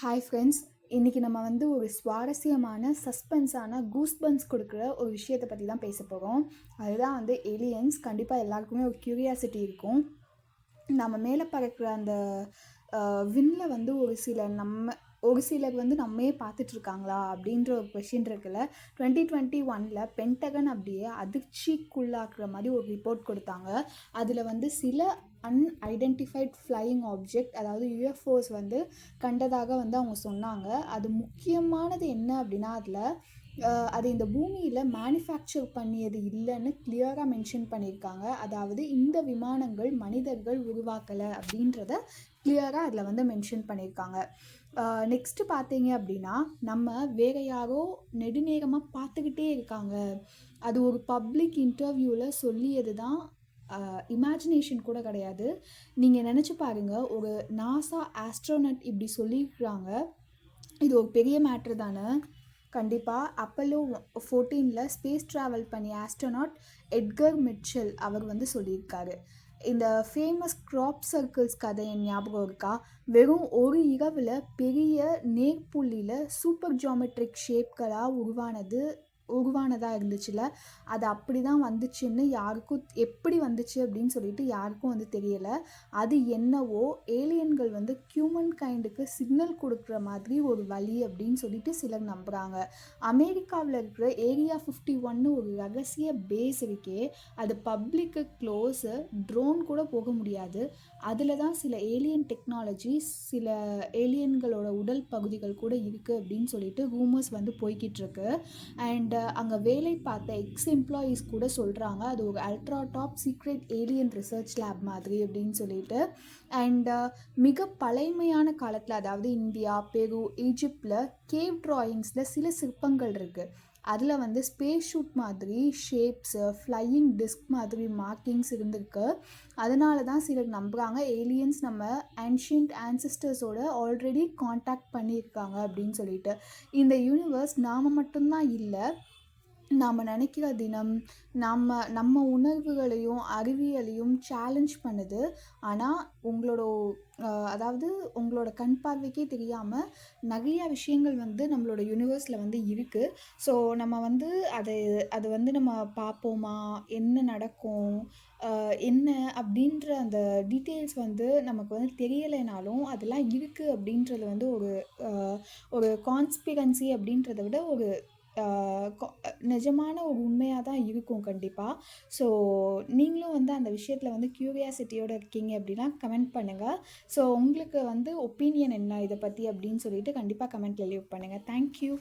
Hi friends இன்றைக்கி நம்ம வந்து ஒரு சுவாரஸ்யமான சஸ்பென்ஸான கூஸ்பன்ஸ் கொடுக்குற ஒரு விஷயத்தை பற்றி தான் பேச போகிறோம் அதுதான் வந்து ஏலியன்ஸ் கண்டிப்பாக எல்லாருக்குமே ஒரு க்யூரியாசிட்டி இருக்கும். நம்ம மேலே பறக்கிற அந்த விண்ணில் வந்து ஒரு சில நம்ம ஒரு சிலர் வந்து நம்மையே பார்த்துட்ருக்காங்களா அப்படின்ற ஒரு கொஷின் இருக்குல்ல. டுவெண்ட்டி டுவெண்ட்டி ஒனில் பென்டகன் அப்படியே அதிர்ச்சிக்குள்ளாக்குற மாதிரி ஒரு ரிப்போர்ட் கொடுத்தாங்க. அதில் வந்து சில அன்ஐடென்டிஃபைட் ஃப்ளையிங் ஆப்ஜெக்ட் அதாவது யூஎஃப்ஓஸ் வந்து கண்டதாக வந்து அவங்க சொன்னாங்க. அது முக்கியமானது என்ன அப்படின்னா அதில் அது இந்த பூமியில் மேனுஃபேக்சர் பண்ணியது இல்லைன்னு கிளியராக மென்ஷன் பண்ணியிருக்காங்க. அதாவது இந்த விமானங்கள் மனிதர்கள் உருவாக்கலை அப்படின்றத கிளியராக அதில் வந்து மென்ஷன் பண்ணியிருக்காங்க நெக்ஸ்ட்டு பார்த்தீங்க அப்படின்னா நம்ம வேற யாரோ நெடுநேரமாக பார்த்துக்கிட்டே இருக்காங்க. அது ஒரு பப்ளிக் இன்டர்வியூவில் சொல்லியது தான் இமேஜினேஷன் கூட கிடையாது. நீங்கள் நினச்சி பாருங்கள் ஒரு நாசா ஆஸ்ட்ரோனட் இப்படி சொல்லியிருக்கிறாங்க. இது ஒரு பெரிய மேட்ரு தானே. கண்டிப்பாக அப்பல்லோ ஃபோர்டீனில் ஸ்பேஸ் ட்ராவல் பண்ணி ஆஸ்ட்ரோனாட் எட்கர் மிட்ஷல் அவர் வந்து சொல்லியிருக்காரு. இந்த ஃபேமஸ் க்ராப் சர்க்கிள்ஸ் கதை என் ஞாபகம் இருக்கா? வெறும் ஒரு இரவில் பெரிய நேர்புள்ளியில் சூப்பர் ஜியாமெட்ரிக் ஷேப்களாக உருவானது உருவானதாக இருந்துச்சுல அது அப்படி தான் வந்துச்சுன்னு யாருக்கும் எப்படி வந்துச்சு அப்படின்னு சொல்லிட்டு யாருக்கும் வந்து தெரியலை. அது என்னவோ ஏலியன்கள் வந்து ஹியூமன் கைண்டுக்கு சிக்னல் கொடுக்குற மாதிரி ஒரு வழி அப்படின்னு சொல்லிட்டு சிலர் நம்புகிறாங்க அமெரிக்காவில் இருக்கிற ஏரியா ஃபிஃப்டி ஒன்னு ஒரு ரகசிய பேஸ் இருக்கே அது பப்ளிக்கு க்ளோஸு ட்ரோன் கூட போக முடியாது. அதில் தான் சில ஏலியன் டெக்னாலஜி சில ஏலியன்களோட உடல் பகுதிகள் கூட இருக்குது அப்படின்னு சொல்லிட்டு ரூமர்ஸ் வந்து போய்கிட்டு இருக்கு. அண்ட் அங்கே வேலை பார்த்த எக்ஸ் எம்ப்ளாயீஸ் கூட சொல்கிறாங்க அது ஒரு ultra top secret alien research lab மாதிரி அப்படின்னு சொல்லிட்டு. அண்ட் மிக பழைமையான காலத்தில் அதாவது இந்தியா பெரு ஈஜிப்டில் கேவ் ட்ராயிங்ஸில் சில சிற்பங்கள் இருக்குது அதில் வந்து ஸ்பேஸ் ஷூட் மாதிரி ஷேப்ஸு ஃப்ளையிங் டிஸ்க் மாதிரி மார்க்கிங்ஸ் இருந்திருக்கு. அதனால தான் சிலர் நம்புகிறாங்க ஏலியன்ஸ் நம்ம ஆன்ஷியன்ட் ஆன்சிஸ்டர்ஸோட ஆல்ரெடி காண்டாக்ட் பண்ணியிருக்காங்க அப்படின்னு சொல்லிட்டு. இந்த யூனிவர்ஸ் நாம் மட்டும்தான் இல்லை நாம் நினைக்கிற தினம் நம்ம நம்ம உணர்வுகளையும் அறிவியலையும் சேலஞ்ச் பண்ணுது. ஆனால் உங்களோட அதாவது உங்களோட கண் பார்வைக்கே தெரியாமல் நிறைய விஷயங்கள் வந்து நம்மளோட யூனிவர்ஸில் வந்து இருக்குது ஸோ நம்ம வந்து அதை அது வந்து நம்ம பார்ப்போமா? என்ன நடக்கும்? என்ன அப்படின்ற அந்த டீட்டெயில்ஸ் வந்து நமக்கு வந்து தெரியலைனாலும் அதெல்லாம் இருக்குது அப்படின்றது வந்து ஒரு ஒரு கான்ஸ்பிரன்சி அப்படின்றத விட ஒரு நிஜமான ஒரு உண்மையாக தான் இருக்கும் கண்டிப்பாக ஸோ நீங்களும் வந்து அந்த விஷயத்தில் வந்து க்யூரியாசிட்டியோடு இருக்கீங்க அப்படின்னா கமெண்ட் பண்ணுங்கள் ஸோ உங்களுக்கு வந்து ஒப்பீனியன் என்ன இதை பற்றி அப்படின்னு சொல்லிட்டு கண்டிப்பாக கமெண்ட்டில் லீவ் பண்ணுங்கள் தேங்க்யூ